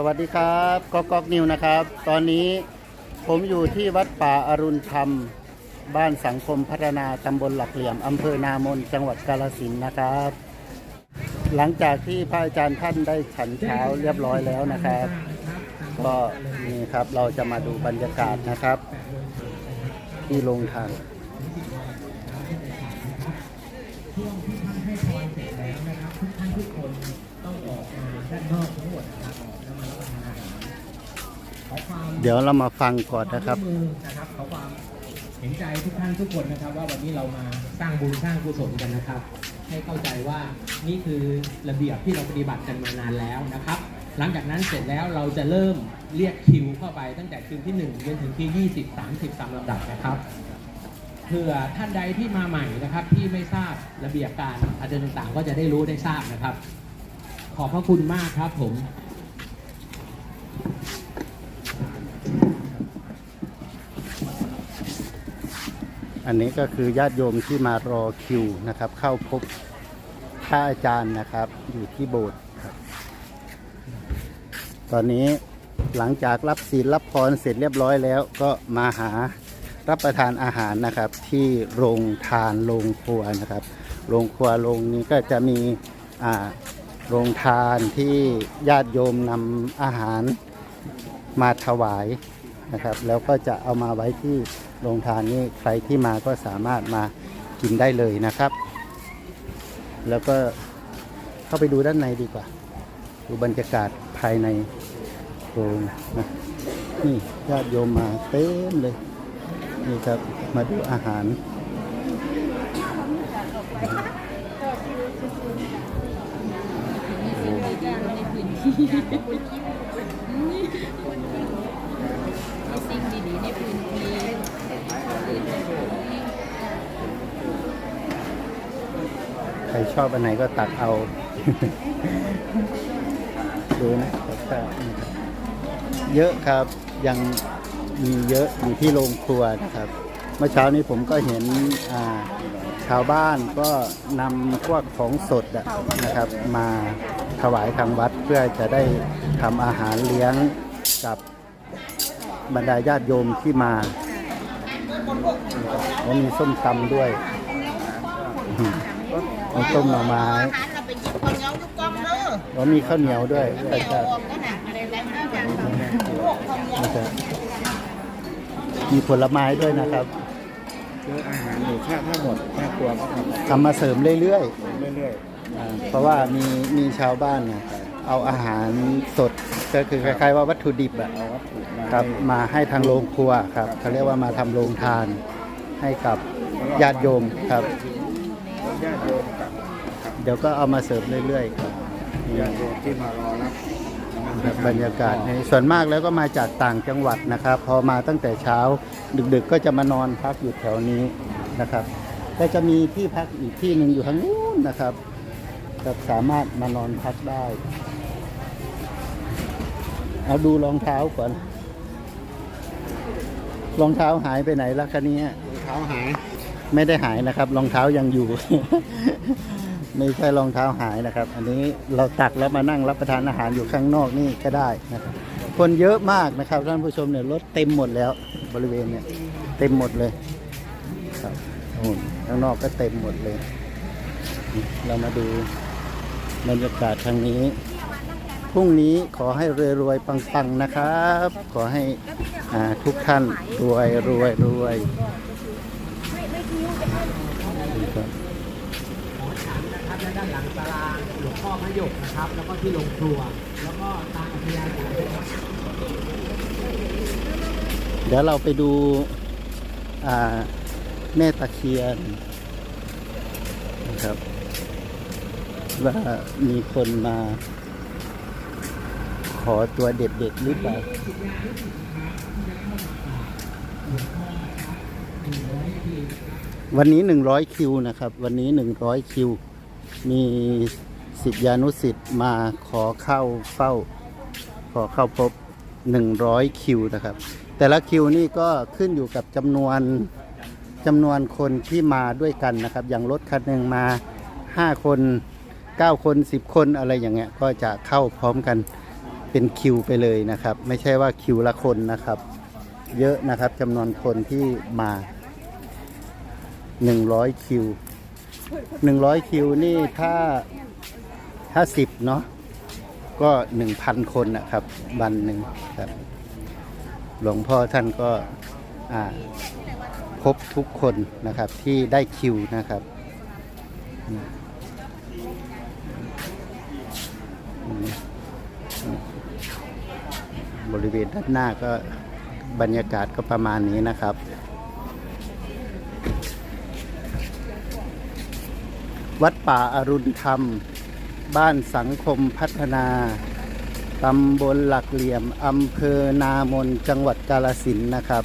สวัสดีครับก๊อกก๊อกนิวนะครับ ตอนนี้ผมอยู่ที่วัดป่าอรุณธรรม บ้านสังคมพัฒนาตำบลหลักเหลี่ยมอำเภอนามนจังหวัดกาฬสินนะครับ หลังจากที่พระอาจารย์ท่านได้ฉันเช้าเรียบร้อยแล้วนะครับ ก็นี่ครับเราจะมาดูบรรยากาศนะครับ ที่โรงท่านเดี๋ยวเรามาฟังก่อนนะครับ ขอวามวมมือนะครับขอความเห็นใจทุกท่านทุกคนนะครับ ว่าวันนี้เรามาสร้างบุญสร้างกุศลกันนะครับ ให้เข้าใจว่านี่คือระเบียบที่เราปฏิบัติกันมานานแล้วนะครับ หลังจากนั้นเสร็จแล้วเราจะเริ่มเรียกคิวเข้าไปตั้งแต่คิวที่1จนถึงที่20 30ตามลำดับนะครับเผื่อท่านใดที่มาใหม่นะครับ ที่ไม่ทราบระเบียบการอะไรต่างๆ ก็จะได้รู้ได้ทราบนะครับ ขอบพระคุณมากครับผม อันนี้ก็คือญาติโยมที่มารอคิวนะครับ เข้าพบพระอาจารย์นะครับ อยู่ที่โบสถ์ครับ ตอนนี้หลังจากรับศีลรับพรเสร็จเรียบร้อยแล้วก็มาหารับประทานอาหารนะครับที่โรงทานโรงครัวนะครับ โรงครัวโรงนี้ก็จะมีโรงทานที่ญาติโยมนำอาหารมาถวาย นะครับ แล้วก็จะเอามาไว้ที่โรงทานนี้ใครที่มาก็สามารถมากินได้เลยนะครับ แล้วก็เข้าไปดูด้านในดีกว่า ดูบรรยากาศภายในโรงนะนี่ญาติโยมมาเต็มเลย นี่ครับมาดูอาหารสิ่ง รชอบอันไหนก็ตักเอา ดูนะเยอะครับยังมีเยอะอยู่ที่โรงครัวนะครับ เมื่อเช้านี้ผมก็เห็นชาวบ้านก็นำพวกของสดนะครับ มาถวายทางวัดเพื่อจะได้ทำอาหารเลี้ยงกับบรรดาญาติโยมที่มาแล้วมีส้มตำด้วย มีต้มหน่อไม้อาหารเราไปหยิบคนเงาลูกกล้องเด้อแล้วมีข้าวเหนียวด้วยเดี๋แต่ยวจะออกก็หนักอะไรแล้วนะอาจารย์พวกคนเงามันจะมีผลไม้ด้วยนะครับคืออาหารหรือค่าถ้าหมดค่าครัวก็ทำทำมาเสริมเรื่อยเรื่อยๆอ่าเพราะว่ามีมีชาวบ้านเนี่ยเอาอาหารสดก็คือคล้ายๆว่าวัตถุดิบอะๆเอาวัตถุมาครับให้มาให้ทางโรงครัวครับเขาเรียกว่ามาทำโรงทานให้กับญาติโยมครับ ญาติโยมกับ เดี๋ยวก็เอามาเสริมเรื่อยๆครับญาติโยมที่มารอรับแบบบรรยากาศในส่วนมากแล้วก็มาจากต่างจังหวัดนะครับ พอมาตั้งแต่เช้าดึกๆ ก็จะมานอนพักอยู่แถวนี้นะครับก็จะมีที่พักอีกที่หนึ่งอยู่ทางนู้นนะครับก็สามารถมานอนพักได้ เอาดูรองเท้าก่อนรองเท้าหายไปไหนละคะเนี้เท้าหาย ไม่ได้หายนะครับรองเท้ายังอยู่ ไม่ใช่รองเท้าหายนะครับ อันนี้เราตักแล้วมานั่งรับประทานอาหารอยู่ข้างนอกนี่ก็ได้นะครับ คนเยอะมากนะครับท่านผู้ชมเนี่ยรถเต็มหมดแล้วบริเวณเนี่ยเต็มหมดเลยครับข้างนอกก็เต็มหมดเลย เรามาดูบรรยากาศทางนี้พรุ่งนี้ขอให้รวยๆปังๆนะครับ ขอให้อ่าทุกท่านรวยรวยรวย ครับหอฉันนะครับและด้านหลังศาลาหลวงพ่อพระหยกนะครับ แล้วก็ที่โรงครัว แล้วก็ตามอัธยาศัยนะครับเดี๋ยวเราไปดูอ่าแม่ตะเคียนนะครับ ว่ามีคนมา ขอตัวเด็ดๆหรือเปล่าวั วันนี้ 100 คิวนะครับ วันนี้ 100 คิว มีสิทธิานุสิทธิ์มาขอเข้าเฝ้า ขอเข้าพบ 100 คิวนะครับ แต่ละคิวนี่ก็ขึ้นอยู่กับจำนวนจำนวนคนที่มาด้วยกันนะครับ อย่างรถคันหนึ่งมา 5 คน 9 คน 10 คนอะไรอย่างเงี้ย ก็จะเข้าพร้อมกันเป็นคิวไปเลยนะครับ ไม่ใช่ว่าคิวละคนนะครับ เยอะนะครับจำนวนคนที่มา 100คิว100คิวนี่ถ้าถ้า10เนาะก็1,000คนนะครับวันหนึ่งครับหลวงพ่อท่านก็พบทุกคนนะครับที่ได้คิวนะครับบริเวณด้านหน้าก็บรรยากาศก็ประมาณนี้นะครับ วัดป่าอารุณธรรม บ้านสังคมพัฒนา ตำบลหลักเหลี่ยม อำเภอนามน จังหวัดกาลสินนะครับ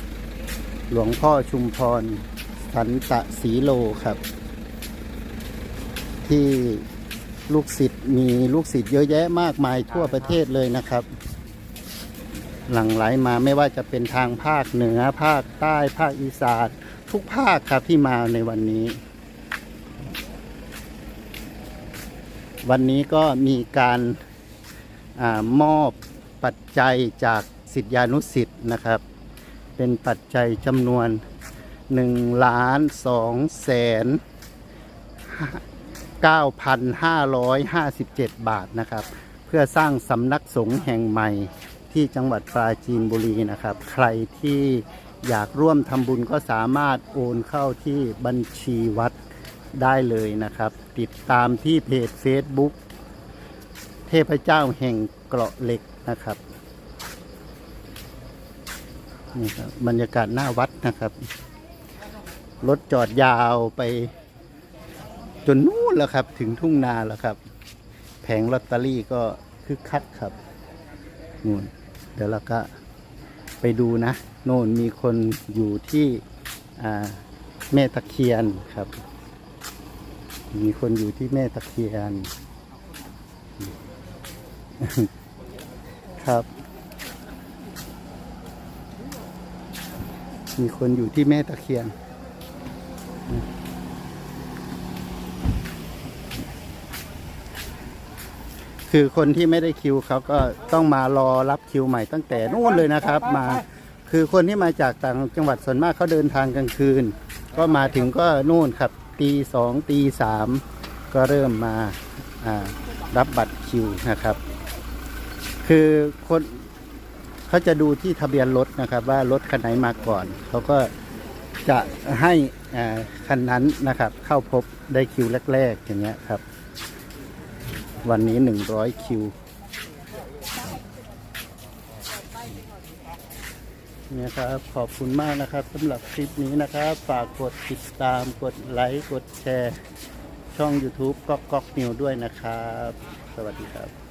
หลวงพ่อชุมพร สันตะสีโลครับ ที่ลูกศิษย์มีลูกศิษย์เยอะแยะมากมายทั่วประเทศเลยนะครับ หลั่งไหลมาไม่ว่าจะเป็นทางภาคเหนือภาคใต้ภาคอีสานทุกภาคครับที่มาในวันนี้ วันนี้ก็มีการอมอบปัจจัยจากสิทธิานุสิทธ์นะครับ เป็นปัจจัยจำนวน1ล้าน2แสน9,557 บาทนะครับ เพื่อสร้างสำนักสงฆ์แห่งใหม่ที่จังหวัดปราจีนบุรีนะครับ ใครที่อยากร่วมทำบุญก็สามารถโอนเข้าที่บัญชีวัด ได้เลยนะครับ ติดตามที่เพจ Facebook เทพเจ้าแห่งเกราะเหล็กนะครับนี่ครับบรรยากาศหน้าวัดนะครับ รถจอดยาวไป จนนู่นแล้วครับ ถึงทุ่งนาแล้วครับ แผงลอตเตอรี่ก็คึกคักครับนู่นเดี๋ยวเราก็ไปดูนะ โน่นมีคนอยู่ที่แม่ตะเคียนครับ มีคนอยู่ที่แม่ตะเคียน ครับ มีคนอยู่ที่แม่ตะเคียน คือคนที่ไม่ได้คิวเขาก็ต้องมารอรับคิวใหม่ตั้งแต่นู่นเลยนะครับ มา คือคนที่มาจากต่างจังหวัดส่วนมากเขาเดินทางกลางคืน ก็มาถึงก็นู่นครับ ตีสองตีสามก็เริ่มมารับบัตรคิวนะครับ คือคนเขาจะดูที่ทะเบียนรถนะครับ ว่ารถคันไหนมาก่อน เขาก็จะให้คันนั้นนะครับ เข้าพบได้คิวแรก ๆ อย่างเงี้ยครับ วันนี้หนึ่งร้อยคิว เนี่ยครับขอบคุณมากนะครับสำหรับคลิปนี้นะครับ ฝากกดติดตามกดไลค์กดแชร์ ช่อง YouTube ก๊อกก๊อกนิวด้วยนะครับ สวัสดีครับ